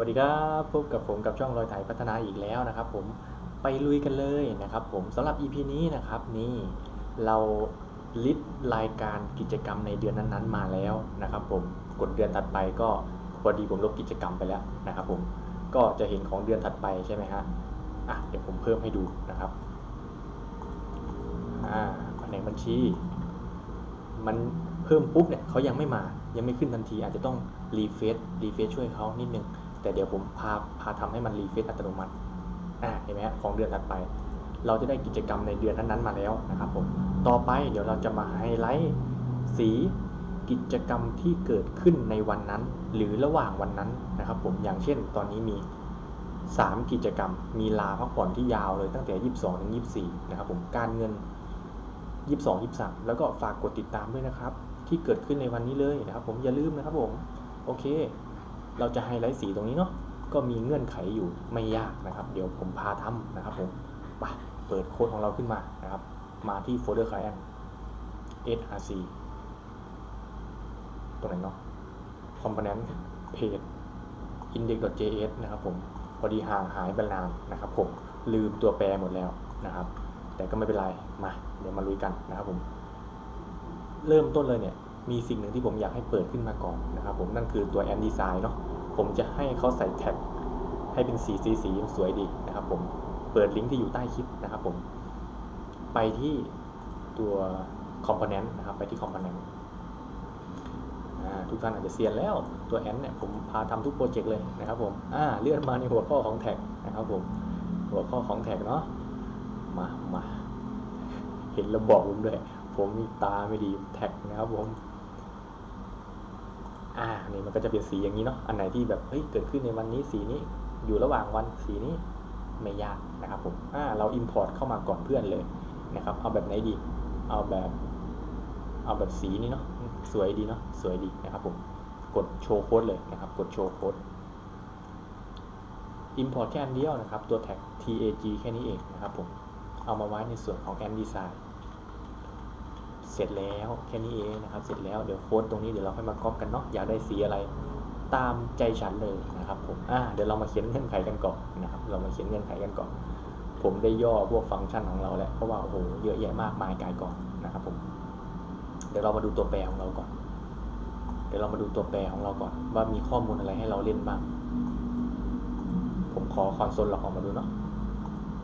วัสดีครับพบกับผมกับช่องรอยไถพัฒนาอีกแล้วนะครับ ผมไปลุยกันเลยนะครับ ผมสำหรับ EP นี้นะครับนี่เราลิสต์รายการกิจกรรมในเดือนนั้นๆ มาแล้วนะครับ ผมกดเดือนถัดไปก็พอดีผมลบกิจกรรมไปแล้วนะครับ ผมก็จะเห็นของเดือนถัดไปใช่ไหมฮะอะเดี๋ยวผมเพิ่มให้ดูนะครับอ่าแผนบัญชี มันเพิ่มปุ๊บเนี่ยเขายังไม่มายังไม่ขึ้นทันทีอาจจะต้องรีเฟซรีเฟซช่วยเขานิดนึง แต่เดี๋ยวผมพาพาทำให้มันรีเฟซอัตโนมัติอ่าเห็นไหมฮะของเดือนถัดไป เราจะได้กิจกรรมในเดือนนั้นๆมาแล้วนะครับผมต่อไปเดี๋ยวเราจะมาไฮไลท์สีกิจกรรมที่เกิดขึ้นในวันนั้น หรือระหว่างวันนั้นนะครับผมอย่างเช่น ตอนนี้มี 3 กิจกรรม มีลาพักผ่อนที่ยาวเลยตั้งแต่ 22ถึง24 นะครับผมการเงิน 22 23 แล้วก็ฝากกดติดตามด้วยนะครับ ที่เกิดขึ้นในวันนี้เลยนะครับผมอย่าลืมนะครับผม โอเค เราจะไฮไลท์สีตรงนี้เนาะก็มีเงื่อนไขอยู่ไม่ยากนะครับ เดี๋ยวผมพาทำนะครับผมไปเปิดโค้ดของเราขึ้นมานะครับ มาที่โฟลเดอร์ client src ตรงไหนเนาะ component page index.js นะครับผมพอดีห่างหายไปนานนะครับผมลืมตัวแปรหมดแล้วนะครับ แต่ก็ไม่เป็นไร มา เดี๋ยวมาลุยกันนะครับผม เริ่มต้นเลยเนี่ย มีสิ่งหนึ่งที่ผมอยากให้เปิดขึ้นมาก่อนนะครับผมนั่นคือตัว and design เนาะผมจะให้เขาใส่แท็กให้เป็นสีสีสีสวยดีนะครับผมเปิดลิงก์ที่อยู่ใต้คลิปนะครับผมไปที่ตัว component นะครับไปที่ component อ่าทุกท่านอาจจะเซียนแล้วตัวแอนเนี่ยผมพาทำทุกโปรเจกต์เลยนะครับผมอ่าเลื่อนมาในหัวข้อของแท็กนะครับผมหัวข้อของแท็กเนาะมามาเห็นระบอกผมด้วย ผมมีตาไม่ดีแท็กนะครับผม อ่านี่มันก็จะเป็นสีอย่างนี้เนาะอันไหนที่แบบเฮ้ยเกิดขึ้นในวันนี้สีนี้อยู่ระหว่างวันสีนี้ไม่ยากนะครับผมอ่าเรา import เข้ามาก่อนเพื่อนเลยนะครับ เอาแบบไหนดี เอาแบบเอาแบบสีนี้เนาะสวยดีเนาะสวยดีนะครับผมกดโชว์โค้ดเลยนะครับกดโชว์โค้ด import แค่อันเดียวนะครับ ตัวแท็ก tag แค่นี้เองนะครับผมเอามาไว้ในส่วนของ and design เสร็จแล้วแค่นี้เองนะครับ เสร็จแล้วเดี๋ยวโค้ดตรงนี้เดี๋ยวเราค่อยมาก๊อปกันเนาะอยากได้สีอะไรตามใจฉันเลยนะครับผมอ่าเดี๋ยวเรามาเขียนเงื่อนไขกันก่อนนะครับ เรามาเขียนเงื่อนไขกันก่อนผมได้ย่อพวกฟังก์ชันของเราแล้วเพราะว่าโอ้โหเยอะแยะมากมายกายกองนะครับผมเดี๋ยวเรามาดูตัวแปรของเราก่อน เดี๋ยวเรามาดูตัวแปรของเราก่อน ว่ามีข้อมูลอะไรให้เราเล่นบ้าง ผมขอคอนโซลเราออกมาดูเนาะ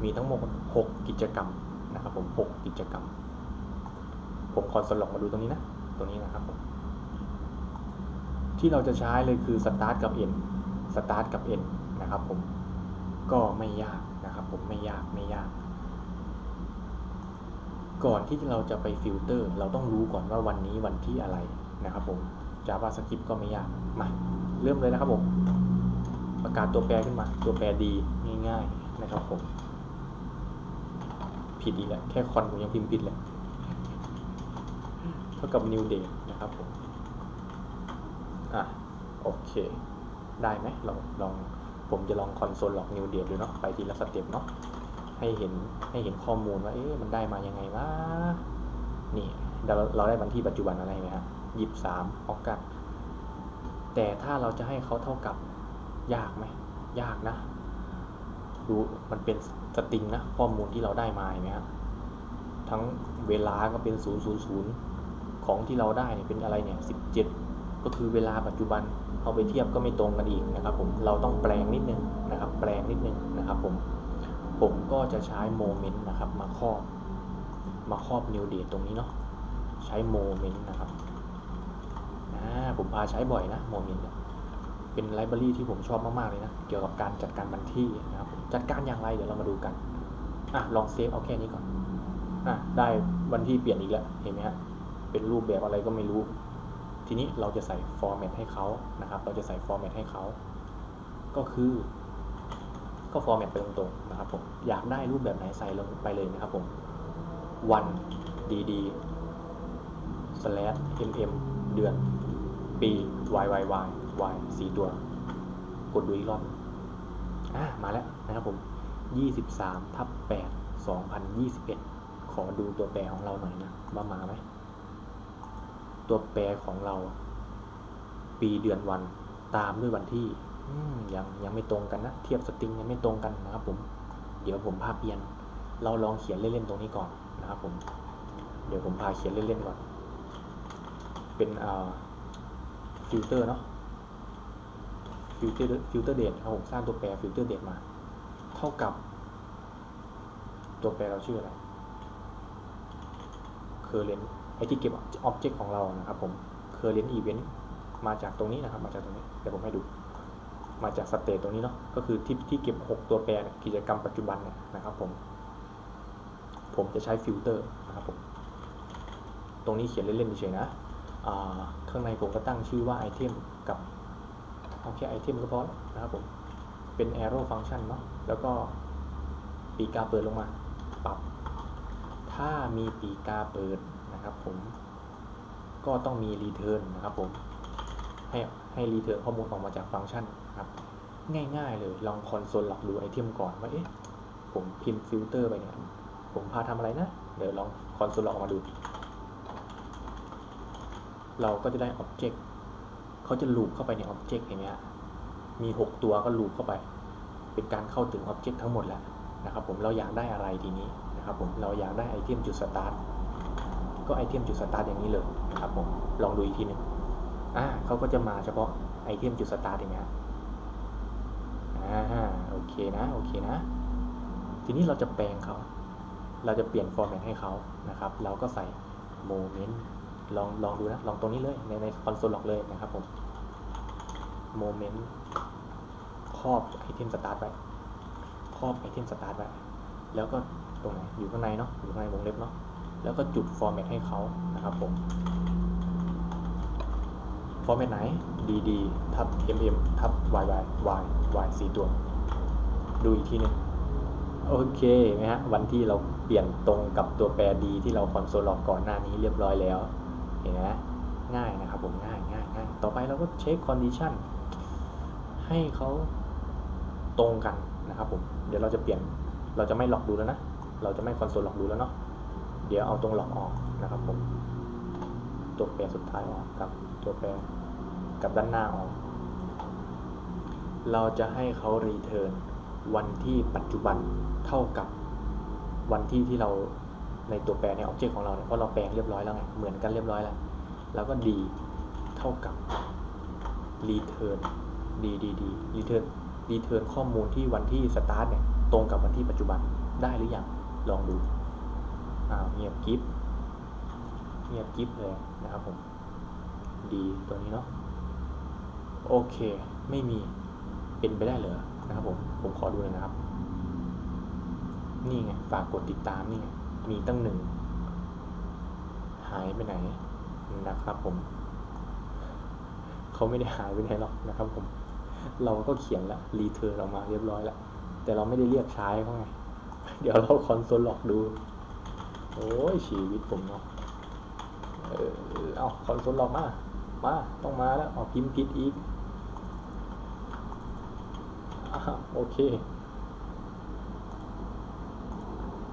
มีทั้งหมด 6 กิจกรรมนะครับผม 6 กิจกรรม ผมคอนโซลลอกมาดูตรงนี้นะ ตรงนี้นะครับผมที่เราจะใช้เลยคือ start กับ end start กับ end นะครับผม ก็ไม่ยากนะครับผมไม่ยากไม่ยาก ก่อนที่เราจะไปฟิลเตอร์ เราต้องรู้ก่อนว่าวันนี้วันที่อะไรนะครับผม JavaScript ก็ไม่ยาก มา เริ่มเลยนะครับผม ประกาศตัวแปรขึ้นมา ตัวแปรดีง่ายๆนะครับผม ผิดอีกแล้วแค่คอนผมยังพิมพ์ผิดเลย ท่ากับ new day นะครับผมอะโอเค ได้ไหมลองลองผมจะลองคอนโซลหลอก new day ดูเนาะไปทีละสเต็ปเนาะให้เห็นให้เห็นข้อมูลว่าเอ๊ะมันได้มายังไงวะนี่เราเราได้วันที่ปัจจุบันอะไรไหมฮะยี่สามออกัสแต่ถ้าเราจะให้เขาเท่ากับยากไหมยากนะดูมันเป็นสตริงนะข้อมูลที่เราได้มาเห็นไหมฮะทั้งเวลาก็เป็น 000 ของที่เราได้เป็นอะไรเนี่ย17ก็คือเวลาปัจจุบันเอาไปเทียบก็ไม่ตรงกันอีกนะครับผมเราต้องแปลงนิดนึงนะครับ แปลงนิดนึงนะครับผมผมก็จะใช้โมเมนต์นะครับมาครอบมาครอบนิวเดตตรงนี้เนาะใช้โมเมนต์นะครับผมพาใช้บ่อยนะโมเมนต์เป็นไลบรารีที่ผมชอบมาก ๆ เลยนะ เกี่ยวกับการจัดการบันที่นะครับจัดการอย่างไรเดี๋ยวเรามาดูกันอะลองเซฟเอาแค่นี้ก่อนอะได้วันที่เปลี่ยนอีกแล้วเห็นไหมฮะ เป็นรูปแบบอะไรก็ไม่รู้ ทีนี้เราจะใส่ฟอร์แมตให้เขานะครับ เราจะใส่ฟอร์แมตให้เขา ก็คือ ก็ฟอร์แมตไปตรงๆนะครับผม อยากได้รูปแบบไหนใส่ลงไปเลยนะครับผม วันดีดี slash mm เดือน ปี y y y y สี่ตัว กดดูอีกรอบอ่ามาแล้วนะครับผม 23ทับ8 2021 ขอดูตัวแปรของเราหน่อยนะว่ามาไหม ตัวแปรของเรา ปีเดือนวันตามด้วยวันที่อยังยังไม่ตรงกันนะ เทียบสตริงยังไม่ตรงกันนะครับผม เดี๋ยวผมพาเปลี่ยน เราลองเขียนเล่นๆตรงนี้ก่อนนะครับผม เดี๋ยวผมพาเขียนเล่นๆก่อน เป็นอ่าฟิลเตอร์เนาะ ฟิลเตอร์ฟิลเตอร์เดทครับผมสร้างตัวแปรฟิลเตอร์เดทมา เท่ากับ ตัวแปรเราชื่ออะไร current ที่เก็บ object ของเรานะครับผม current event มาจากตรงนี้นะครับ มาจากตรงนี้ เดี๋ยวผมให้ดู มาจากสเตตตรงนี้เนาะ ก็คือที่ที่เก็บ 6 ตัวแปรกิจกรรมปัจจุบันเนี่ยนะครับผม ผมจะใช้ฟิลเตอร์นะครับผม ตรงนี้เขียนเล่นๆเฉยๆนะข้างในผมก็ตั้งชื่อว่าไอเทมกับเอาแค่ไอเทมก็พอแล้วนะครับผม เป็น arrow function เนาะ แล้วก็ปีกาเปิดลงมา ปรับ ถ้ามีปีกาเปิด นะครับผม ก็ต้องมี return นะครับผม ให้ให้ return ข้อมูลออกมาจากฟังก์ชันครับ ง่ายๆเลยลองคอนโซลหลอกดูไอเทมก่อนว่าเอ๊ะผมพิมพ์ฟิลเตอร์ไปเนี่ยผมพาทำอะไรนะ เดี๋ยวลองคอนโซลหลอกมาดู เราก็จะได้ Object เขาจะลูปเข้าไปใน Object อย่างเงี้ยมี 6 ตัวก็ลูปเข้าไป เป็นการเข้าถึง Object ทั้งหมดแล้วนะครับผมเราอยากได้อะไรทีนี้นะครับผมเราอยากได้ไอเทมจุดสตาร์ท ก็ไอเทมจุดสตาร์ทอย่างนี้เลยนะครับผมลองดูอีกทีหนึ่งอ่าเขาก็จะมาเฉพาะไอเทมจุดสตาร์ทอย่างเงี้ยอ่าโอเคนะโอเคนะ ทีนี้เราจะแปลงเขาเราจะเปลี่ยนฟอร์แมตให้เขานะครับ เราก็ใส่โมเมนต์ลองลองดูนะ ลองตรงนี้เลยในในคอนโซลล็อกเลยนะครับผมโมเมนต์ครอบไอเทมสตาร์ทไว้ครอบไอเทมสตาร์ทไว้แล้วก็ตรงไหนอยู่ข้างในเนาะอยู่ข้างในวงเล็บเนาะ แล้วก็จุดฟอร์แมตให้เขานะครับผมฟอร์แมตไหน dd ทับ mm ทับ yy y y สี่ตัว ดูอีกทีหนึงโอเคนไหมฮะวันที่เราเปลี่ยนตรงกับตัวแปร d ที่เราคอนโซลล็อกก่อนหน้านี้เรียบร้อยแล้วเห็นไหมง่ายนะครับผมง่ายง่ายง่ายต่อไปเราก็เช็คคอนดิชันให้เขาตรงกันนะครับผมเดี๋ยวเราจะเปลี่ยนเราจะไม่ล็อกดูแล้วนะ เราจะไม่คอนโซลล็อกดูแล้วเนาะ เดี๋ยวเอาตรงหลอกออกนะครับผม ตัวแปรสุดท้ายออกกับตัวแปรกับด้านหน้าออก เราจะให้เขารีเทิร์นวันที่ปัจจุบันเท่ากับวันที่ที่เราในตัวแปรในออบเจกต์ของเราเนี่ยเพราะเราแปลงเรียบร้อยแล้วไงเหมือนกันเรียบร้อยแล้วแล้วก็ดีเท่ากับ return ดีดีดี return return ข้อมูลที่วันที่ start เนี่ยตรงกับวันที่ปัจจุบันได้หรือยังลองดู อ้าวเงียบกิฟเงียบกิฟเลยนะครับผมดีตัวนี้เนาะโอเค ไม่มีเป็นไปได้เหรอนะครับผมผมขอดูเลยนะครับ นี่ไงฝากกดติดตามนี่ไงมีตั้งหนึ่งหายไปไหนนะครับผมเขาไม่ได้หายไปไหนหรอกนะครับผม เราก็เขียนละรีเทิร์นออกมาเรียบร้อยแล้ว แต่เราไม่ได้เรียกใช้เขาไง เดี๋ยวเราคอนโซลล็อกดู โอ้ยชีวิตผมเนาะเออเอาคอนโซลล็อกมา มา ต้องมาแล้วเอาพิมพ์ผิดอีกอโอเค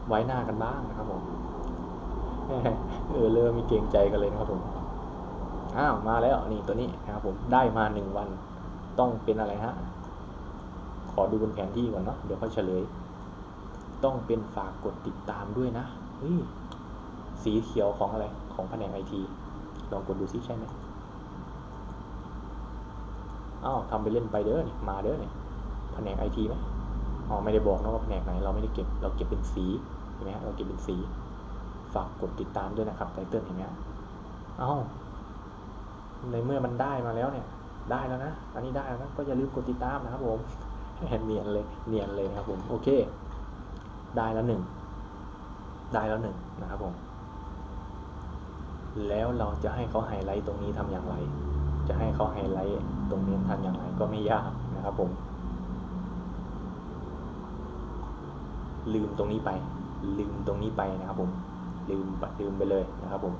ไว้หน้ากันบ้างนะครับผม เออเริ่มมีเกรงใจกันเลยนะครับผม อ้าว มาแล้วนี่ตัวนี้นะครับผม ได้มาหนึ่งวัน ต้องเป็นอะไรฮะ ขอดูบนแผนที่ก่อนเนาะ เดี๋ยวค่อยเฉลย ต้องเป็นฝากกดติดตามด้วยนะ เฮ้ย สีเขียวของอะไรของแผนกไอทีลองกดดูซิใช่ไหมอ้าวทำไปเล่นไปเด้อนี่มาเด้อนี่แผนกไอทีไหมอ๋อไม่ได้บอกนะว่าแผนกไหนเราไม่ได้เก็บเราเก็บเป็นสีเห็นไหมฮะเราเก็บเป็นสี ฝากกดติดตามด้วยนะครับไตเติ้ลเห็นไหมฮะเอ้าในเมื่อมันได้มาแล้วเนี่ย ได้แล้วนะ อันนี้ได้แล้วนะก็อย่าลืมกดติดตามนะครับผมเนียนเลยเนียนเลยนะครับผมโอเค ได้แล้วหนึ่งได้แล้วหนึ่งนะครับผม แล้วเราจะให้เขาไฮไลท์ตรงนี้ทำอย่างไร จะให้เขาไฮไลท์ตรงนี้ทำอย่างไรก็ไม่ยากนะครับผม ลืมตรงนี้ไป ลืมตรงนี้ไปนะครับผม ลืมลืมไปเลยนะครับผม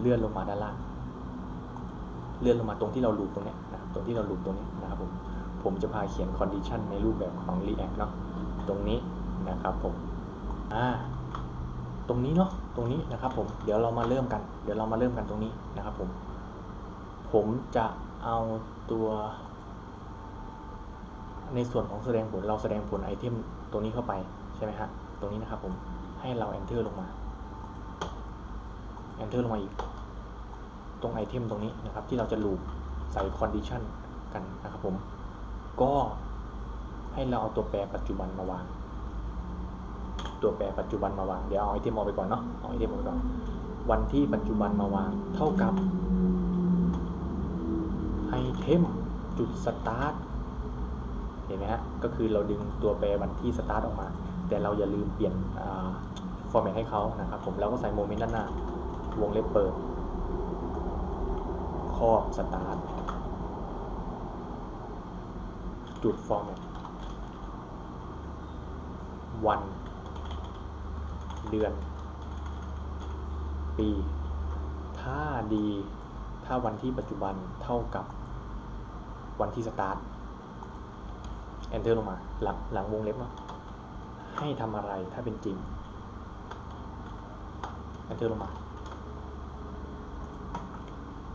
เลื่อนลงมาด้านล่าง เลื่อนลงมาตรงที่เราลูปตรงนี้นะตรงที่เราลูปตรงนี้นะครับผม ผมจะพาเขียน condition ในรูปแบบของ React เนาะ ตรงนี้นะครับผม อ่า ตรงนี้เนาะ ตรงนี้นะครับผมเดี๋ยวเรามาเริ่มกัน เดี๋ยวเรามาเริ่มกันตรงนี้นะครับผม ผมจะเอาตัว ในส่วนของแสดงผลเราแสดงผลไอเทมตัวนี้เข้าไปใช่ไหมฮะตรงนี้นะครับผมให้เรา enter ลงมา enter ลงมาอีก ตรงไอเทมตรงนี้นะครับ ที่เราจะลูปใส่ condition กันนะครับผม ก็ให้เราเอาตัวแปรปัจจุบันมาวาง ตัวแปรปัจจุบันมาวาง เดี๋ยวเอาไอเทมออกไปก่อนเนาะ เอาไอเทมออกไปก่อน วันที่ปัจจุบันมาวางเท่ากับไอเทมจุดสตาร์ทเห็นไหมฮะ ก็คือเราดึงตัวแปรวันที่สตาร์ทออกมา แต่เราอย่าลืมเปลี่ยนฟอร์แมตให้เขานะครับผมแล้วก็ใส่โมเมนต์ด้านหน้า วงเล็บเปิดครอบสตาร์ทจุดฟอร์แมตวัน เดือน ปี ถ้าดีถ้าวันที่ปัจจุบันเท่ากับวันที่สตาร์ท enter ลงมา หลังหลังวงเล็บเนาะให้ทำอะไรถ้าเป็นจริง enter ลงมา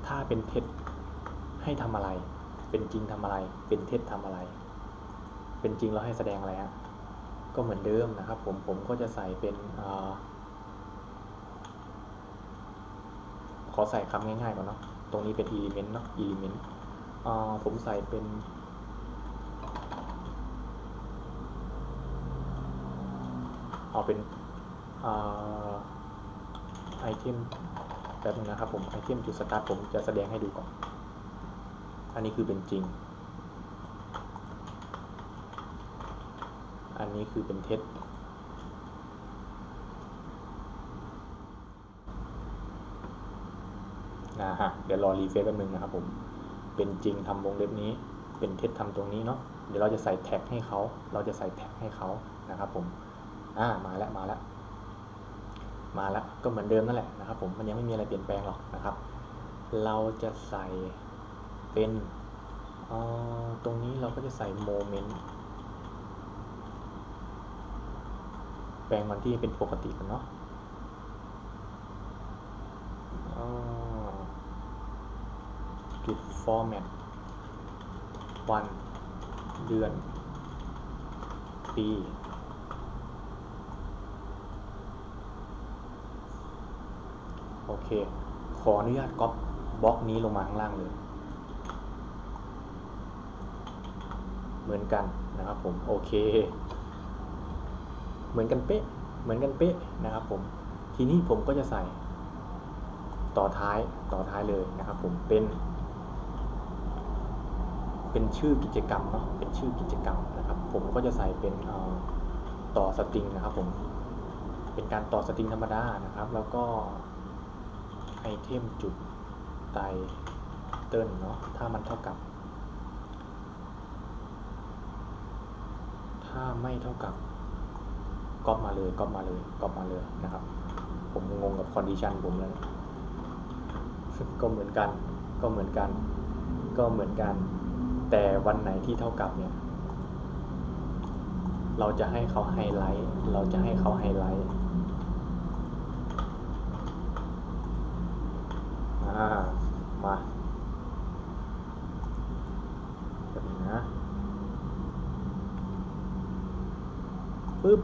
ถ้าเป็นเท็จให้ทำอะไร เป็นจริงทำอะไร เป็นเท็จทำอะไร เป็นจริงเราให้แสดงอะไรฮะ ก็เหมือนเดิมนะครับ ผมผมก็จะใส่เป็นอขอใส่คำง่ายๆก่อนเนาะตรงนี้เป็น element เนาะ element ผมใส่เป็นเอาเป็นไอเทมแป๊บนึงนะครับผมไอเทมจุดสตาร์ทผมจะแสดงให้ดูก่อน อันนี้คือเป็นจริง อั นี้คือเป็นเท็จนะฮะเดี๋ยวรอรีเฟซแป๊บนึงนะครับผม เป็นจริงทำวงเล็บนี้ เป็นเท็จทำตรงนี้เนาะ เดี๋ยวเราจะใส่แท็กให้เขา เราจะใส่แท็กให้เขานะครับผม อ่า มาแล้ว มาแล้ว มาแล้ว ก็เหมือนเดิมนั่นแหละนะครับผม มันยังไม่มีอะไรเปลี่ยนแปลงหรอกนะครับ เราจะใส่เป็น ตรงนี้เราก็จะใส่โมเมนต์ แปลงวันที่เป็นปกติกันเนาะจุด format วัน เดือน ปี โอเค ขออนุญาตก๊อปบล็อกนี้ลงมาข้างล่างเลย เหมือนกันนะครับผม โอเค เหมือนกันเป๊ะ เหมือนกันเป๊ะนะครับผม ทีนี้ผมก็จะใส่ ต่อท้ายต่อท้ายเลยนะครับผมเป็น เป็นชื่อกิจกรรมเนาะเป็นชื่อกิจกรรมนะครับ ผมก็จะใส่เป็นต่อสตริงนะครับผมเป็นการต่อสตริงธรรมดานะครับ แล้วก็ไอเทมจุดไตเติลเนาะถ้ามันเท่ากับ ถ้าไม่เท่ากับ ก๊อปมาเลยก๊อปมาเลยก๊อปมาเลยนะครับ ผมงงกับคอนดิชันผมแล้วก็เหมือนกันก็เหมือนกัน ก็เหมือนกัน แต่วันไหนที่เท่ากับเนี่ย เราจะให้เขาไฮไลท์ เราจะให้เขาไฮไลท์อ่ามาแบบนี้นะปึ๊บ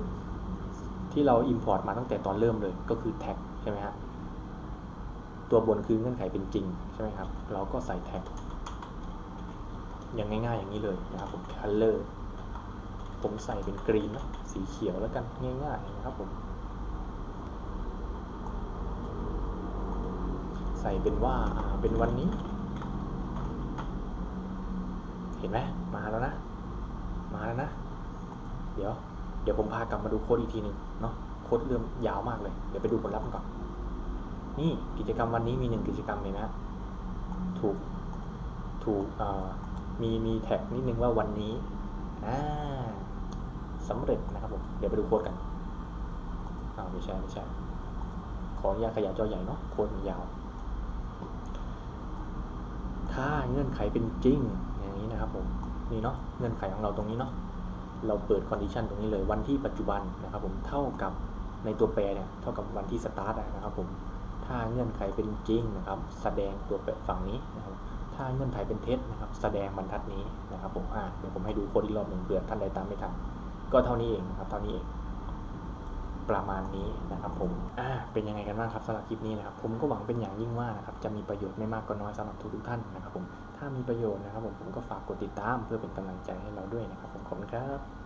ที่เรา Import มาตั้งแต่ตอนเริ่มเลยก็คือแท็กใช่ไหมฮะตัวบนคือเงื่อนไขเป็นจริงใช่ไหมครับ เราก็ใส่แท็กอย่างง่ายๆอย่างนี้เลยนะครับผม color ผมใส่เป็นกรีนนะสีเขียวแล้วกันง่ายๆนะครับผม ใส่เป็นว่าเป็นวันนี้ เห็นไหมมาแล้วนะ มาแล้วนะ เดี๋ยว เดี๋ยวผมพากลับมาดูโค้ดอีกทีหนึ่งเนาะโค้ดเริ่มยาวมากเลย เดี๋ยวไปดูผลลัพธ์ก่อน นี่กิจกรรมวันนี้มีหนึ่งกิจกรรมเห็นไหมถูกถูกมีมีแท็กนิดนึงว่าวันนี้อ่าสำเร็จนะครับผม เดี๋ยวไปดูโค้ดกันอ่าไม่ใช่ไม่ใช่ขออนุญาตขยายจอใหญ่เนาะโค้ดมันยาว ถ้าเงื่อนไขเป็นจริงอย่างนี้นะครับผม นี่เนาะเงื่อนไขของเราตรงนี้เนาะ เราเปิดคอนดิชันตรงนี้เลยวันที่ปัจจุบันนะครับผมเท่ากับในตัวแปรเนี่ยเท่ากับวันที่สตาร์ทนะครับผมถ้าเงื่อนไขเป็นจริงนะครับ แสดงตัวแปรฝั่งนี้นะครับถ้าเงื่อนไขเป็นเท็จนะครับ แสดงบรรทัดนี้นะครับผมอ่าเดี๋ยวผมให้ดูคนอีกรอบหนึ่งเผื่อท่านใดตามไม่ทันก็เท่านี้เองนะครับเท่านี้เอง ประมาณนี้นะครับผมอ่าเป็นยังไงกันบ้างครับสำหรับคลิปนี้นะครับผมก็หวังเป็นอย่างยิ่งว่านะครับจะมีประโยชน์ไม่มากก็น้อยสำหรับทุกๆท่านนะครับผมถ้ามีประโยชน์นะครับผมผมก็ฝากกดติดตามเพื่อเป็นกำลังใจให้เราด้วยนะครับผมขอบคุณครับ